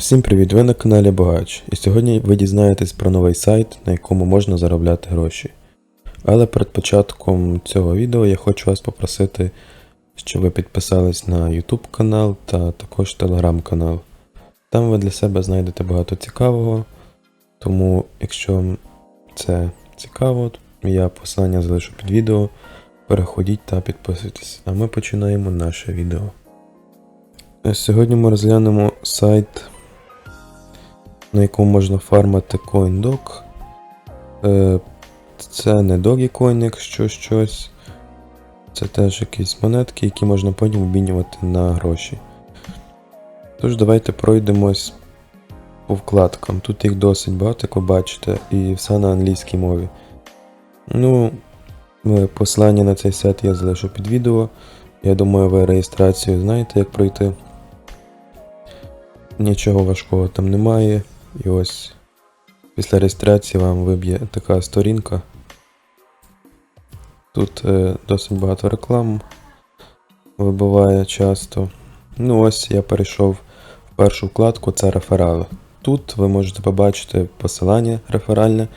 Всім привіт! Ви на каналі Богач, і сьогодні ви дізнаєтесь про новий сайт, на якому можна заробляти гроші. Але перед початком цього відео я хочу вас попросити, щоб ви підписались на YouTube канал та також Telegram канал. Там ви для себе знайдете багато цікавого, тому якщо це цікаво, я посилання залишу під відео. Переходіть та підписуйтесь, а ми починаємо наше відео. Сьогодні ми розглянемо сайт, на якому можна фармити CoinDog. Е, Це не Dogecoin, якщо щось. Це теж якісь монетки, які можна потім обмінювати на гроші. Тож, давайте пройдемось по вкладкам. Тут їх досить багато, як ви бачите, і все на англійській мові. Ну, е, посилання на цей сайт я залишу під відео. Я думаю, ви реєстрацію знаєте, як пройти. Нічого важкого там немає. І ось після реєстрації вам виб'є така сторінка. Тут е, досить багато реклам вибиває часто. Ну ось я перейшов в першу вкладку, це реферали. Тут ви можете побачити посилання реферальне.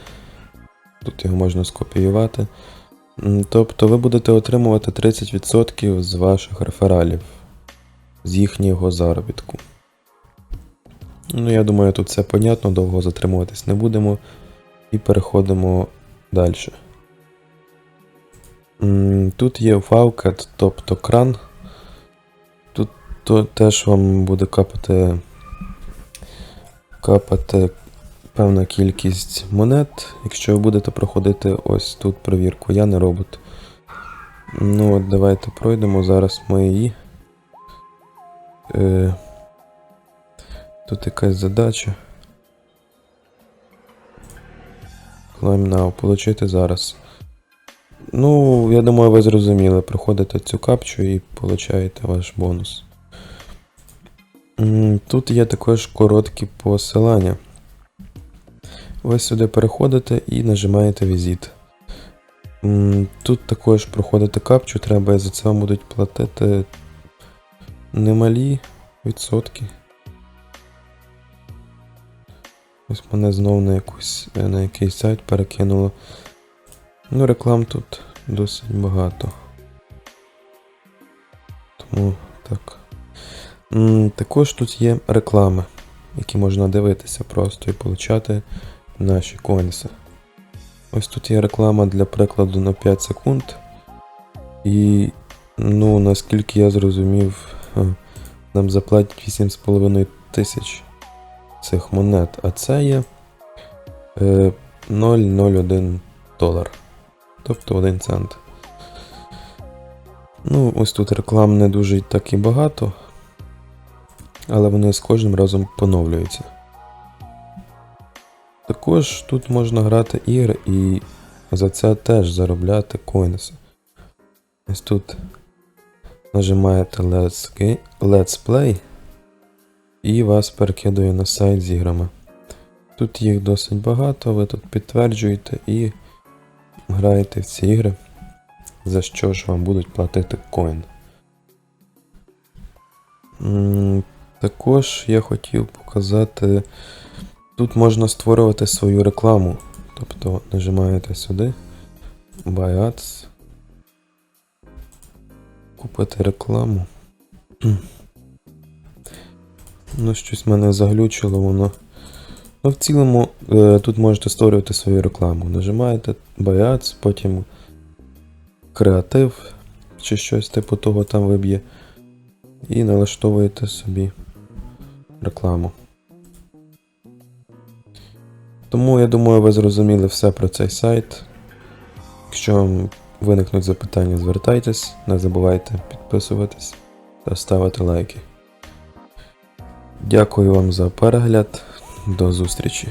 Тут його можна скопіювати. Тобто ви будете отримувати 30% з ваших рефералів, з їхнього заробітку. Ну, я думаю, тут все понятно, довго затримуватись не будемо. І переходимо далі. Тут є Faucet, тобто кран. Тут то, теж вам буде капати, капати певна кількість монет, якщо ви будете проходити ось тут перевірку. Я не робот. Ну от давайте пройдемо. Зараз ми її. Е, Тут якась задача. Climb now. Получити зараз. Ну, я думаю, ви зрозуміли. Проходите цю капчу і получаєте ваш бонус. Тут є також короткі посилання. Ви сюди переходите і нажимаєте візит. Тут також проходите капчу, треба і за це вам будуть платити немалі відсотки. Ось мене знов на якусь на якийсь сайт перекинуло. Ну, реклам тут досить багато. Тому так. Також тут є реклами, які можна дивитися просто і получати наші коінси. Ось тут є реклама для прикладу на 5 секунд. І, ну, наскільки я зрозумів, нам заплатять 8,5 тисяч цих монет, а це є е, 0,01 долар. Тобто 1 цент. Ну, ось тут реклам не дуже так і багато, але вони з кожним разом поновлюються. Також тут можна грати ігри і за це теж заробляти коінси. Ось тут нажимаєте Let's Play і вас перекидує на сайт з іграми. Тут їх досить багато, ви тут підтверджуєте і граєте в ці ігри, за що ж вам будуть платити коін. Також я хотів показати, тут можна створювати свою рекламу. Тобто нажимаєте сюди, Buy Ads, купити рекламу. Ну, щось мене заглючило воно. Ну, в цілому, е, тут можете створювати свою рекламу. Нажимаєте Buy потім креатив чи щось типу того там виб'є. І налаштовуєте собі рекламу. Тому я думаю, ви зрозуміли все про цей сайт. Якщо вам виникнуть запитання, звертайтесь, не забувайте підписуватись та ставити лайки. Дякую вам за перегляд. До зустрічі!